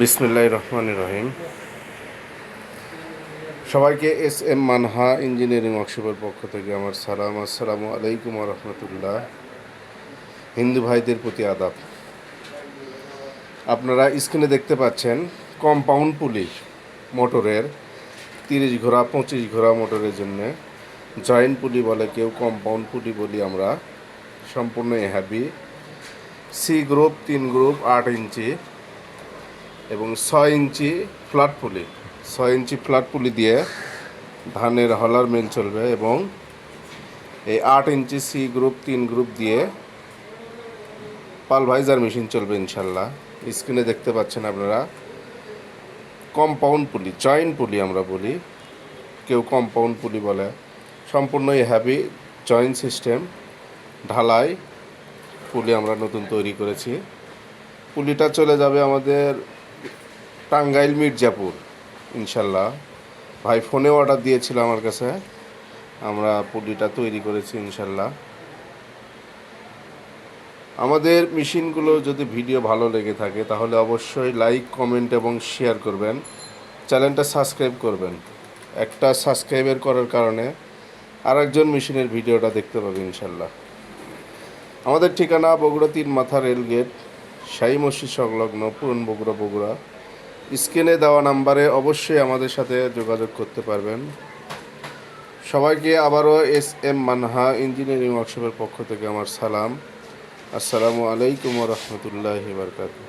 বিসমিল্লাহ রহমান রহিম। সবাইকে এস এম মানহা ইঞ্জিনিয়ারিং ওয়ার্কশপের পক্ষ থেকে আমার সালাম। আসসালামু আলাইকুম রহমতুল্লাহ। হিন্দু ভাইদের প্রতি আদাব। আপনারা স্ক্রিনে দেখতে পাচ্ছেন কম্পাউন্ড পুলি মোটরের তিরিশ ঘোড়া, পঁচিশ ঘোড়া মোটরের জন্য। জয়েন্ট পুলি বলে কেউ, কম্পাউন্ড পুলি বলি আমরা। সম্পূর্ণ হ্যাভি। সি গ্রুপ, তিন গ্রুপ, আট ইঞ্চি। এবং ছয় ইঞ্চি ফ্ল্যাট পুলি, ছয় ইঞ্চি ফ্ল্যাট পুলি দিয়ে ধানের হলার মিল চলবে এবং এই আট ইঞ্চি সি গ্রুপ, তিন গ্রুপ দিয়ে পালভাইজার মেশিন চলবে ইনশাল্লাহ। স্ক্রিনে দেখতে পাচ্ছেন আপনারা, কম্পাউন্ড পুলি, জয়েন্ট পুলি আমরা বলি, কেউ কম্পাউন্ড পুলি বলে। সম্পূর্ণই হ্যাভি জয়েন্ট সিস্টেম ঢালাই পুলি আমরা নতুন তৈরি করেছি। পুলিটা চলে যাবে আমাদের টাঙ্গাইল মির্জাপুর, ইনশাল্লাহ। ভাই ফোনে অর্ডার দিয়েছিল আমার কাছে। আমরা পুলিটা তৈরি করেছি, ইনশাল্লাহ। আমাদের মেশিনগুলো যদি ভিডিও ভালো লেগে থাকে, তাহলে অবশ্যই লাইক কমেন্ট এবং শেয়ার করবেন। চ্যানেলটা সাবস্ক্রাইব করবেন। একটা সাবস্ক্রাইবের করার কারণে আরেকজন মেশিনের ভিডিওটা দেখতে পাবে, ইনশাল্লাহ। আমাদের ঠিকানা বগুড়া তিন মাথা রেলগেট শাহী মসজিদ সংলগ্ন পুরন বগুড়া বগুড়া। স্ক্রিনে দেওয়া নাম্বারে অবশ্যই আমাদের সাথে যোগাযোগ করতে পারবেন। সবাইকে আবারও এস এম মানহা ইঞ্জিনিয়ারিং ওয়ার্কশপের পক্ষ থেকে আমার সালাম। আসসালামু আলাইকুম রহমতুল্লাহ বারকাতু